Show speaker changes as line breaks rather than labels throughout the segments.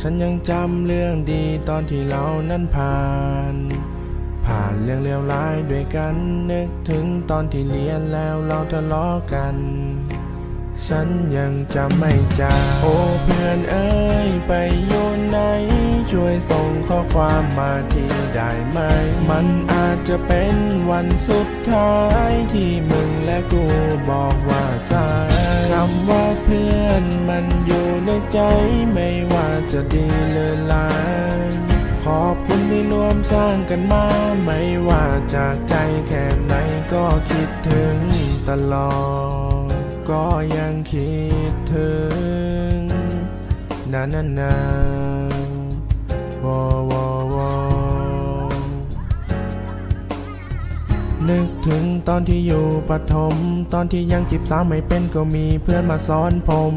ฉันยังจำเรื่องดีตอนที่เรานั้นผ่าน ผ่านเรื่องเลวร้ายด้วยกันนึกถึงตอนที่เรียนแล้วเราทะเลาะกัน ฉันยังจำไม่จางโอ้เพื่อนเอ้ยไปอยู่ไหน ช่วยส่งข้อความมาทีได้ไหม มันอาจจะเป็นวันสุดท้ายที่มึงและกูบอกว่าสายคำว่าเพื่อนมันอยู่ ใจไม่ว่าจะดีหรือร้ายขอบคุณที่ร่วมสร้างกันมา ไม่ว่าจะไกลแค่ไหนก็คิดถึงตลอด ก็ยังคิดถึงนานนานนา วอวอวอนึกถึงตอนที่อยู่ปฐม ตอนที่ยังจีบสาวไม่เป็นก็มีเพื่อนมาสอนผม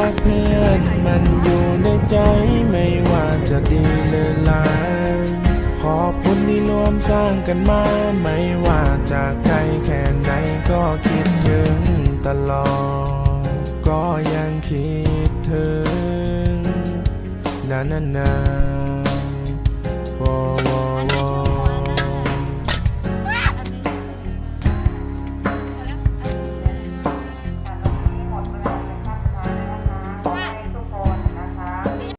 เพื่อน มันอยู่ในใจไม่ว่าจะดีหรือร้ายขอบคุณที่ร่วมสร้างกันมา ไม่ว่าจากไกลแค่ไหนก็คิดถึงตลอด ก็ยังคิดถึง นานานาน